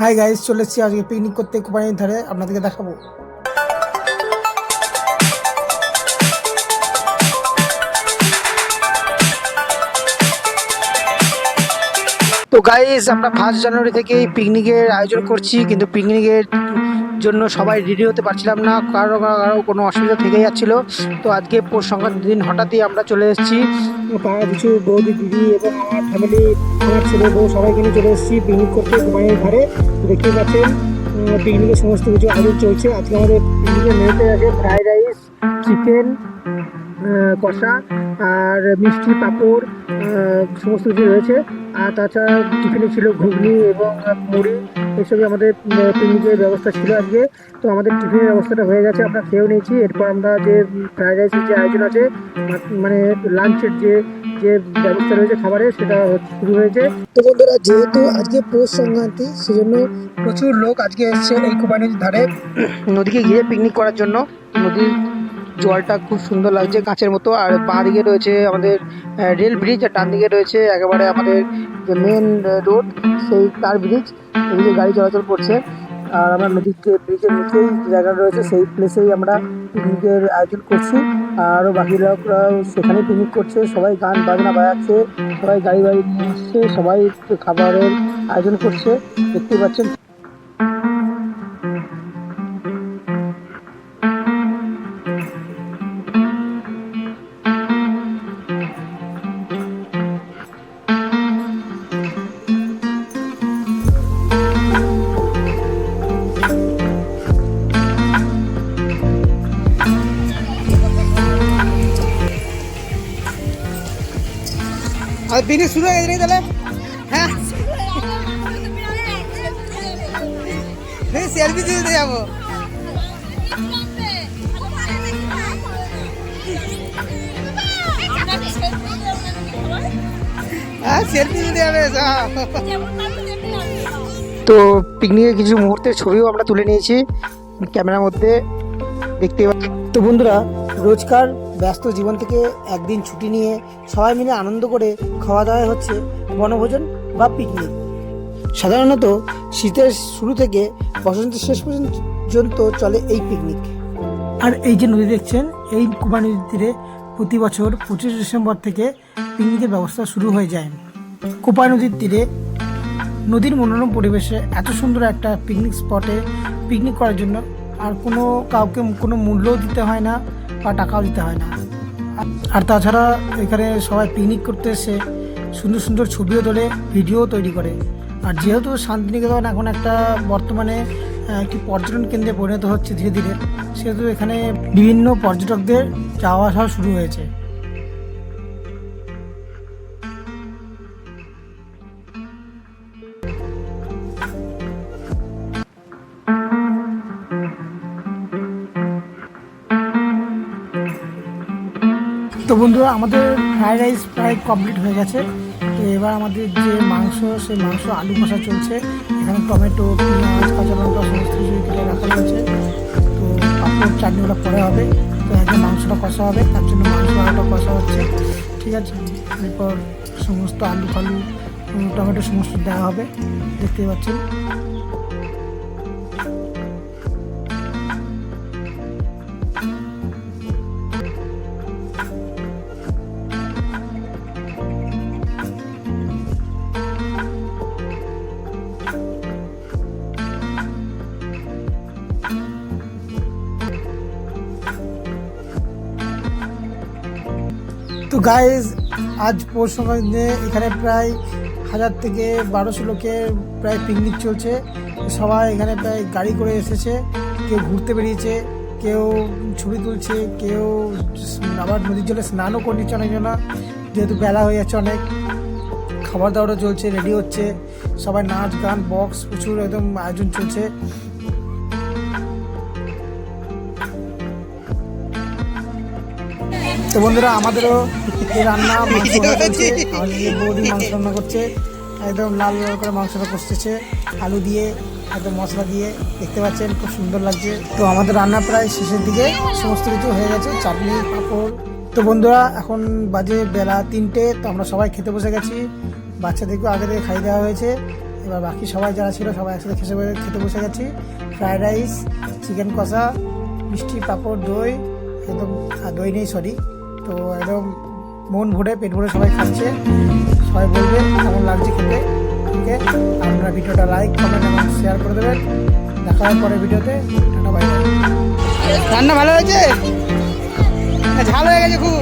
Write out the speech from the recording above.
Hi guys চলে এসেছি আজকে পিকনিক করতে কোপানির ধারে আপনাদেরকে দেখাবো। তো গাইস আমরা ফার্স্ট জানুয়ারি থেকে পিকনিকের আয়োজন করছি, কিন্তু পিকনিকের জন্য সবাই রেডি হতে পারছিলাম না, কারও কারও কোনো অসুবিধা থেকে যাচ্ছিল। তো আজকে পৌষ সংক্রান্তির দিন হঠাৎই আমরা চলে এসেছি। পাড়া কিছু বৌদি, দিদি এবং আমার ফ্যামিলি আমার ছেলে বউ সবাইকে নিয়ে চলে এসেছি পিকনিক করতে কুমারের ধারে দেখতে পাচ্ছেন পিকনিকের সমস্ত কিছু আয়োজন চলছে। আজকে আমাদের পিকনিকের মেনুতে আছে ফ্রাইড রাইস চিকেন কষা আর মিষ্টি পাঁপড় সমস্ত কিছু রয়েছে। আর তাছাড়া টিফিনে ছিল ঘুগনি এবং মুড়ি। এসবই আমাদের পিকনিকের ব্যবস্থা ছিল আজকে। তো আমাদের টিফিনের ব্যবস্থাটা হয়ে গেছে, আমরা খেয়েও নিয়েছি। এরপর আমরা যে ফ্রাইড রাইসের যে আয়োজন আছে মানে লাঞ্চের যে যে ব্যবস্থা রয়েছে খাবারের সেটা শুরু হয়েছে। তো বন্ধুরা, যেহেতু আজকে পৌষ সংক্রান্তি, সেজন্য প্রচুর লোক আজকে এসছে এই কোপাই নদীর ধারে, নদীকে ঘিরে পিকনিক করার জন্য। নদীর জলটা খুব সুন্দর লাগছে কাঁচের মতো। আর বাঁ দিকে রয়েছে আমাদের রেল ব্রিজ আর ডান দিকে রয়েছে একেবারে আমাদের যে মেন রোড সেই তার ব্রিজ এদিকে গাড়ি চলাচল করছে। আর আমরা নদীতে ব্রিজের নিচেই জায়গা রয়েছে, সেই প্লেসেই আমরা পিকনিকের আয়োজন করছি। আরও বাকি লোকরাও সেখানে পিকনিক করছে, সবাই গান বাজনা বাজাচ্ছে, সবাই গাড়ি বাড়ি সবাই খাবারের আয়োজন করছে। দেখতে পাচ্ছেন। আর পিকনিক শুরু হয়ে গেছে তাহলে? হ্যাঁ। সেলফি তুলতে যাব। হ্যাঁ সেলফি তুলতে যাবে তো পিকনিকের কিছু মুহূর্তের ছবিও আমরা তুলে নিয়েছি ক্যামেরার মধ্যে দেখতে তো বন্ধুরা রোজকার ব্যস্ত জীবন থেকে একদিন ছুটি নিয়ে সবাই মিলে আনন্দ করে খাওয়া দাওয়া হচ্ছে বনভোজন বা পিকনিক। সাধারণত শীতের শুরু থেকে বসন্তের শেষ পর্যন্ত চলে এই পিকনিক। আর এই যে নদী দেখছেন, এই কুমা নদীর তীরে প্রতি বছর পঁচিশে ডিসেম্বর থেকে পিকনিকের ব্যবস্থা শুরু হয়ে যায়। কোপা নদীর তীরে নদীর মনোরম পরিবেশে এত সুন্দর একটা পিকনিক স্পটে পিকনিক করার জন্য আর কোনো কাউকে কোনো মূল্যও দিতে হয় না। বা টাকাও দিতে হয় না। আর তাছাড়া এখানে সবাই পিকনিক করতে এসে সুন্দর সুন্দর ছবিও তোলে ভিডিও তৈরি করে। আর যেহেতু শান্তিনিকেতন এখন একটা বর্তমানে একটি পর্যটন কেন্দ্রে পরিণত হচ্ছে ধীরে ধীরে, সেহেতু এখানে বিভিন্ন পর্যটকদের যাওয়া আসা শুরু হয়েছে। তো বন্ধুরা, আমাদের ফ্রাইড রাইস প্রায় কমপ্লিট হয়ে গেছে। তো এবার আমাদের যে মাংস, সেই মাংস আলু কষা চলছে। এখানে টমেটো, পেঁয়াজ, কাঁচা লঙ্কা সমস্ত কিছু কেটে রাখা রয়েছে তো পাঁপড় চাটনি পরে হবে। তো আগে মাংসটা কষা হবে, তার জন্য মাংস আলুটা কষা হচ্ছে। ঠিক আছে? এরপর সমস্ত আলু ফালু, টমেটো সমস্ত দেওয়া হবে। দেখতেই পাচ্ছেন। তো গাইজ আজ পৌষ এখানে প্রায় হাজার থেকে বারোশো লোকের প্রায় পিকনিক চলছে। সবাই এখানে প্রায় গাড়ি করে এসেছে। কেউ ঘুরতে বেরিয়েছে, কেউ ছবি তুলছে, কেউ আবার নদীর জলে স্নানও করে নিচ্ছে অনেকজনা যেহেতু বেলা হয়ে যাচ্ছে অনেক, খাবার দাবারও চলছে রেডি হচ্ছে। সবাই নাচ, গান বক্স প্রচুর একদম আয়োজন চলছে। তো বন্ধুরা আমাদেরও রান্না মাংস চলছে বৌদি মাংস রান্না করছে একদম লাল লাল করে মাংসটা কষতেছে আলু দিয়ে একদম মশলা দিয়ে। দেখতে পাচ্ছেন খুব সুন্দর লাগছে। তো আমাদের রান্না প্রায় শেষের দিকে সমস্ত কিছু হয়ে গেছে চাটনি পাঁপড়। তো বন্ধুরা এখন বাজে বেলা তিনটে তো আমরা সবাই খেতে বসে গেছি। বাচ্চাদেরকেও আগে থেকে খাইয়ে দেওয়া হয়েছে। এবার বাকি সবাই যারা ছিল সবাই একসাথে খেতে বসে- খেতে বসে গেছি। ফ্রায়েড রাইস চিকেন কষা মিষ্টি পাঁপড় দই একদম দই নেই সরি। তো একদম মন ভরে, পেট ভরে সবাই খাচ্ছে। সবাই বলবে, কেমন লাগছে খেতে? ঠিক আপনারা ভিডিওটা লাইক কমেন্ট এবং শেয়ার করে দেবেন। দেখা হয় পরে ভিডিওতে। রান্না ভালো হয়েছে? ঝাল হয়ে গেছে খুব।